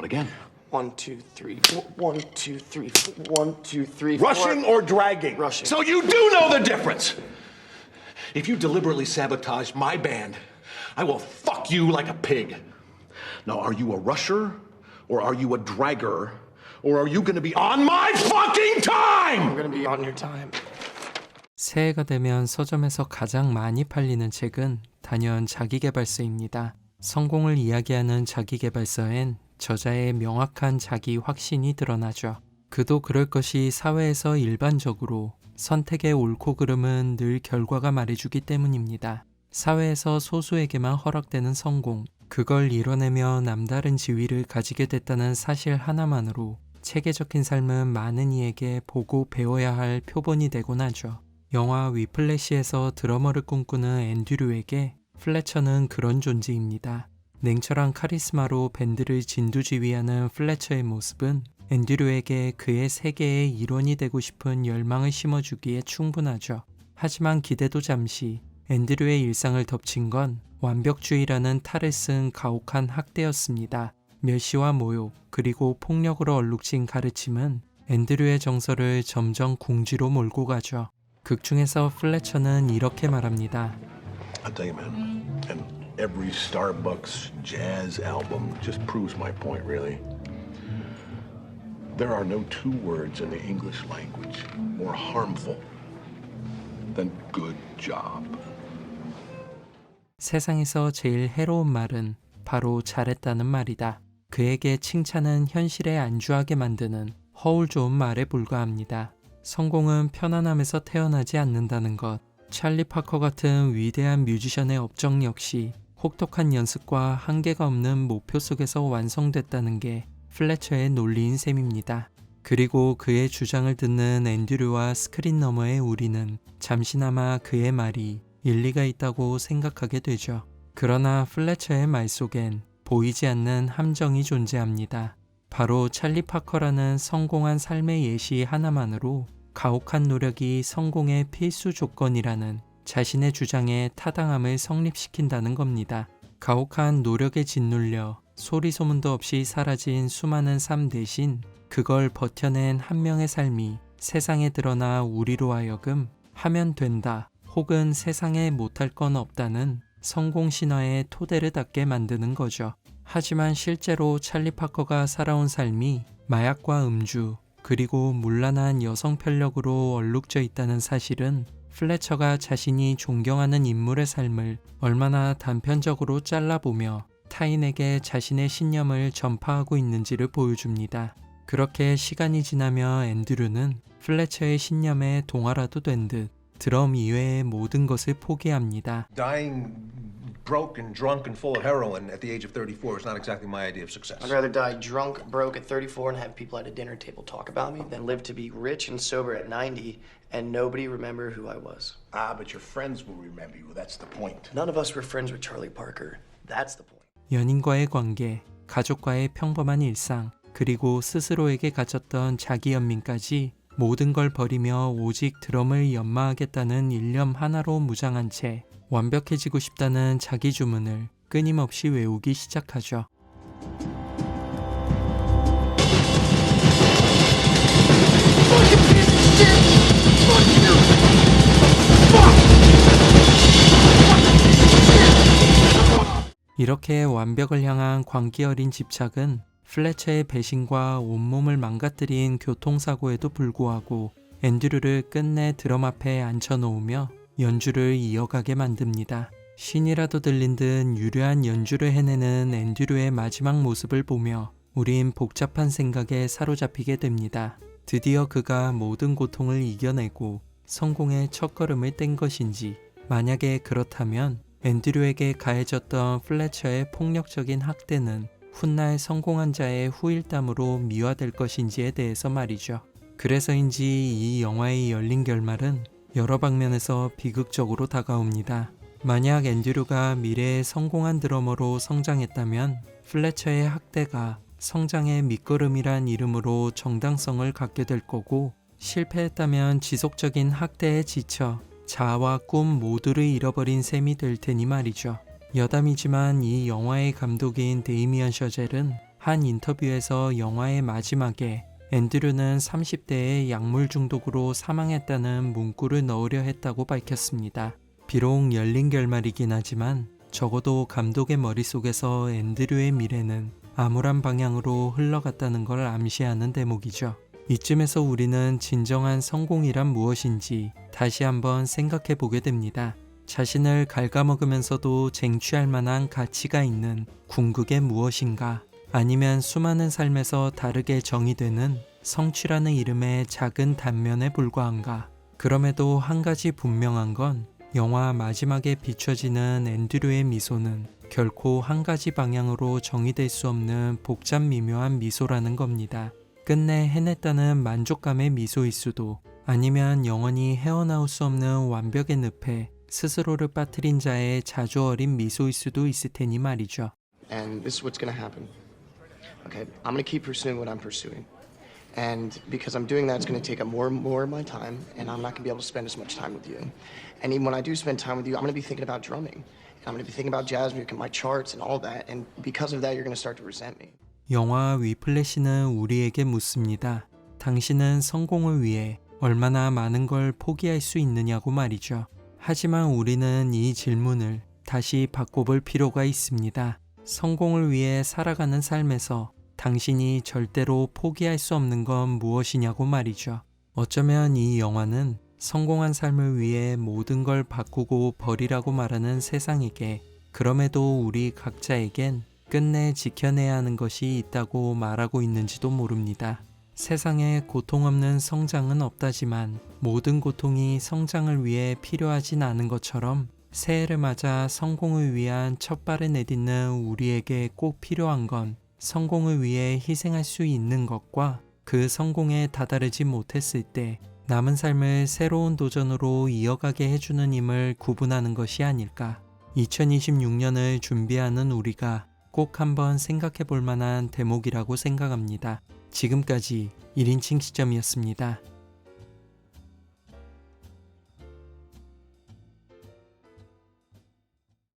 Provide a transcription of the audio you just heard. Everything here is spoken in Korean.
Count again. One, two, three, four. One, two, three, four. One, two, three, four. Rushing or dragging? Rushing. So you do know the difference. If you deliberately sabotage my band, I will fuck you like a pig. Now, are you a rusher or are you a dragger? Or are you gonna be on my fucking time? I'm gonna be on your time. 새해가 되면 서점에서 가장 많이 팔리는 책은 단연 자기계발서입니다. 성공을 이야기하는 자기계발서엔 저자의 명확한 자기 확신이 드러나죠. 그도 그럴 것이 사회에서 일반적으로 선택의 옳고 그름은 늘 결과가 말해주기 때문입니다. 사회에서 소수에게만 허락되는 성공, 그걸 이뤄내며 남다른 지위를 가지게 됐다는 사실 하나만으로 적힌 삶은 많은 이에게 보고 배워야 할 표본이 되곤 하죠. 영화 위플래시에서 드러머를 꿈꾸는 앤드류에게 플래처는 그런 존재입니다. 냉철한 카리스마로 밴드를 진두지휘하는 플래처의 모습은 앤드류에게 그의 세계의 일원이 되고 싶은 열망을 심어주기에 충분하죠. 하지만 기대도 잠시 앤드류의 일상을 덮친 건 완벽주의라는 탈을 쓴 가혹한 학대였습니다. 멸시와 모욕, 그리고 폭력으로 얼룩진 가르침은 앤드류의 정서를 점점 궁지로 몰고 가죠. 극 중에서 플래처는 이렇게 말합니다. Every Starbucks jazz album just proves my point, really. There are no two words in the English language more harmful than good job. 세상에서 제일 해로운 말은 바로 잘했다는 말이다. 그에게 칭찬은 현실에 안주하게 만드는 허울 좋은 말에 불과합니다. 성공은 편안함에서 태어나지 않는다는 것. 찰리 파커 같은 위대한 뮤지션의 업적 역시 혹독한 연습과 한계가 없는 목표 속에서 완성됐다는 게 플래처의 논리인 셈입니다. 그리고 그의 주장을 듣는 앤드류와 스크린 너머의 우리는 잠시나마 그의 말이 일리가 있다고 생각하게 되죠. 그러나 플래처의 말 속엔 보이지 않는 함정이 존재합니다. 바로 찰리 파커라는 성공한 삶의 예시 하나만으로 가혹한 노력이 성공의 필수 조건이라는 자신의 주장에 타당함을 성립시킨다는 겁니다. 가혹한 노력에 짓눌려 소리 소문도 없이 사라진 수많은 삶 대신 그걸 버텨낸 한 명의 삶이 세상에 드러나 우리로 하여금 하면 된다 혹은 세상에 못할 건 없다는 성공 신화의 토대를 닦게 만드는 거죠. 하지만 실제로 찰리 파커가 살아온 삶이 마약과 음주, 그리고 문란한 여성 편력으로 얼룩져 있다는 사실은 플래처가 자신이 존경하는 인물의 삶을 얼마나 단편적으로 잘라보며 타인에게 자신의 신념을 전파하고 있는지를 보여줍니다. 그렇게 시간이 지나며 앤드류는 플래처의 신념에 동화라도 된 듯 드럼 이외의 모든 것을 포기합니다. Dying broke and drunk and full of heroin at the age of 34 is not exactly my idea of success. I'd rather die drunk, broke at 34 and have people at a dinner table talk about me than live to be rich and sober at 90 and nobody remember who I was. Ah, but your friends will remember you. That's the point. None of us were friends with Charlie Parker. That's the point. 연인과의 관계, 가족과의 평범한 일상, 그리고 스스로에게 가졌던 자기 연민까지 모든 걸 버리며 오직 드럼을 연마하겠다는 일념 하나로 무장한 채 완벽해지고 싶다는 자기 주문을 끊임없이 외우기 시작하죠. 이렇게 완벽을 향한 광기 어린 집착은 플래처의 배신과 온몸을 망가뜨린 교통사고에도 불구하고 앤드류를 끝내 드럼 앞에 앉혀놓으며 연주를 이어가게 만듭니다. 신이라도 들린 듯 유려한 연주를 해내는 앤드류의 마지막 모습을 보며 우린 복잡한 생각에 사로잡히게 됩니다. 드디어 그가 모든 고통을 이겨내고 성공의 첫걸음을 뗀 것인지 만약에 그렇다면 앤드류에게 가해졌던 플래처의 폭력적인 학대는 훗날 성공한 자의 후일담으로 미화될 것인지에 대해서 말이죠. 그래서인지 이 영화의 열린 결말은 여러 방면에서 비극적으로 다가옵니다. 만약 앤드류가 미래의 성공한 드러머로 성장했다면 플래처의 학대가 성장의 밑거름이란 이름으로 정당성을 갖게 될 거고 실패했다면 지속적인 학대에 지쳐 자아와 꿈 모두를 잃어버린 셈이 될 테니 말이죠. 여담이지만 이 영화의 감독인 데이미안 셔젤은 한 인터뷰에서 영화의 마지막에 앤드류는 30대에 약물 중독으로 사망했다는 문구를 넣으려 했다고 밝혔습니다. 비록 열린 결말이긴 하지만 적어도 감독의 머릿속에서 앤드류의 미래는 암울한 방향으로 흘러갔다는 걸 암시하는 대목이죠. 이쯤에서 우리는 진정한 성공이란 무엇인지 다시 한번 생각해 보게 됩니다. 자신을 갉아먹으면서도 쟁취할 만한 가치가 있는 궁극의 무엇인가? 아니면 수많은 삶에서 다르게 정의되는 성취라는 이름의 작은 단면에 불과한가? 그럼에도 한 가지 분명한 건 영화 마지막에 비춰지는 앤드류의 미소는 결코 한 가지 방향으로 정의될 수 없는 복잡 미묘한 미소라는 겁니다. 끝내 해냈다는 만족감의 미소일 수도 아니면 영원히 헤어나올 수 없는 완벽의 늪에 스스로를 빠뜨린 자의 자주 어린 미소일 수도 있을 테니 말이죠. And this is what's going happen. Okay, I'm to keep pursuing what I'm pursuing. And because I'm doing that, it's to take up more and more of my time, and I'm not to be able to spend as much time with you. And even when I do spend time with you, I'm to be thinking about drumming. And I'm to be thinking about jazz music and my charts and all that. And because of that, you're to start to resent me. 영화 위플래시는 우리에게 묻습니다. 당신은 성공을 위해 얼마나 많은 걸 포기할 수 있느냐고 말이죠. 하지만 우리는 이 질문을 다시 바꿔볼 필요가 있습니다. 성공을 위해 살아가는 삶에서 당신이 절대로 포기할 수 없는 건 무엇이냐고 말이죠. 어쩌면 이 영화는 성공한 삶을 위해 모든 걸 바꾸고 버리라고 말하는 세상에게 그럼에도 우리 각자에겐 끝내 지켜내야 하는 것이 있다고 말하고 있는지도 모릅니다. 세상에 고통 없는 성장은 없다지만 모든 고통이 성장을 위해 필요하진 않은 것처럼 새해를 맞아 성공을 위한 첫 발을 내딛는 우리에게 꼭 필요한 건 성공을 위해 희생할 수 있는 것과 그 성공에 다다르지 못했을 때 남은 삶을 새로운 도전으로 이어가게 해주는 힘을 구분하는 것이 아닐까. 2026년을 준비하는 우리가 꼭 한번 생각해 볼 만한 대목이라고 생각합니다. 지금까지 1인칭 시점이었습니다.